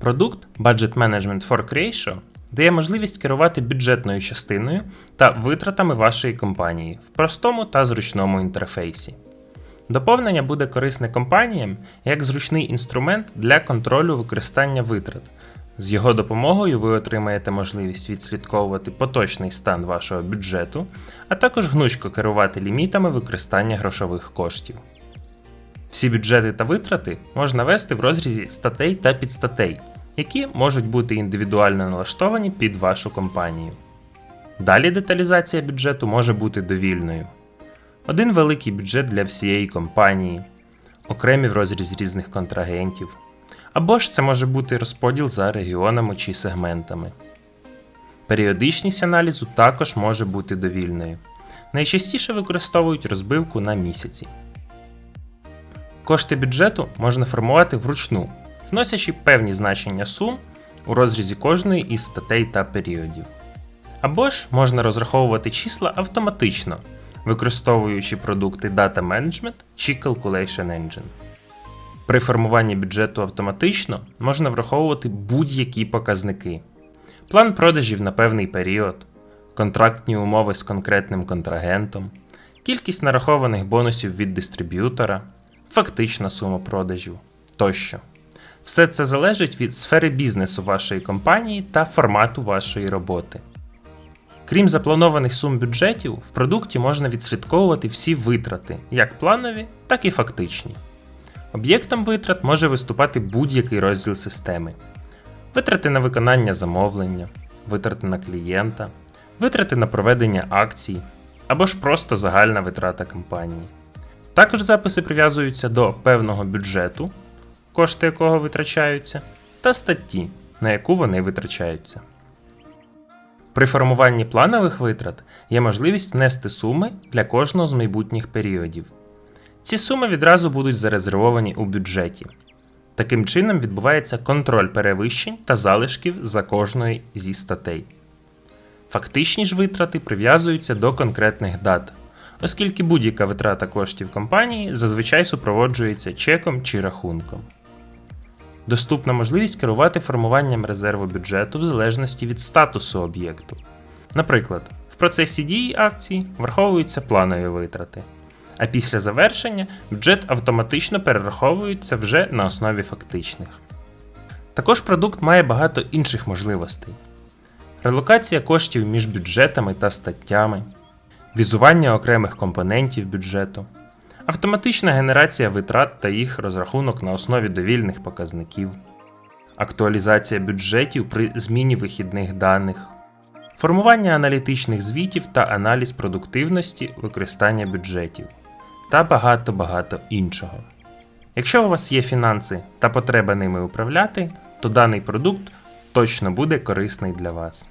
Продукт Budget Management for Creation дає можливість керувати бюджетною частиною та витратами вашої компанії в простому та зручному інтерфейсі. Доповнення буде корисне компаніям як зручний інструмент для контролю використання витрат. З його допомогою ви отримаєте можливість відслідковувати поточний стан вашого бюджету, а також гнучко керувати лімітами використання грошових коштів. Всі бюджети та витрати можна вести в розрізі статей та підстатей, які можуть бути індивідуально налаштовані під вашу компанію. Далі деталізація бюджету може бути довільною. Один великий бюджет для всієї компанії, окремі в розрізі різних контрагентів. Або ж це може бути розподіл за регіонами чи сегментами. Періодичність аналізу також може бути довільною. Найчастіше використовують розбивку на місяці. Кошти бюджету можна формувати вручну, вносячи певні значення сум у розрізі кожної із статей та періодів. Або ж можна розраховувати числа автоматично, використовуючи продукти Data Management чи Calculation Engine. При формуванні бюджету автоматично можна враховувати будь-які показники: план продажів на певний період, контрактні умови з конкретним контрагентом, кількість нарахованих бонусів від дистриб'ютора, фактична сума продажів тощо. Все це залежить від сфери бізнесу вашої компанії та формату вашої роботи. Крім запланованих сум бюджетів, в продукті можна відслідковувати всі витрати, як планові, так і фактичні. Об'єктом витрат може виступати будь-який розділ системи: витрати на виконання замовлення, витрати на клієнта, витрати на проведення акцій або ж просто загальна витрата компанії. Також записи прив'язуються до певного бюджету, кошти якого витрачаються, та статті, на яку вони витрачаються. При формуванні планових витрат є можливість внести суми для кожного з майбутніх періодів. Ці суми відразу будуть зарезервовані у бюджеті. Таким чином відбувається контроль перевищень та залишків за кожною зі статей. Фактичні ж витрати прив'язуються до конкретних дат, оскільки будь-яка витрата коштів компанії зазвичай супроводжується чеком чи рахунком. Доступна можливість керувати формуванням резерву бюджету в залежності від статусу об'єкту. Наприклад, в процесі дії акції враховуються планові витрати, а після завершення бюджет автоматично перераховується вже на основі фактичних. Також продукт має багато інших можливостей: релокація коштів між бюджетами та статтями, візування окремих компонентів бюджету, автоматична генерація витрат та їх розрахунок на основі довільних показників, актуалізація бюджетів при зміні вихідних даних, формування аналітичних звітів та аналіз продуктивності використання бюджетів та багато-багато іншого. Якщо у вас є фінанси та потреба ними управляти, то даний продукт точно буде корисний для вас.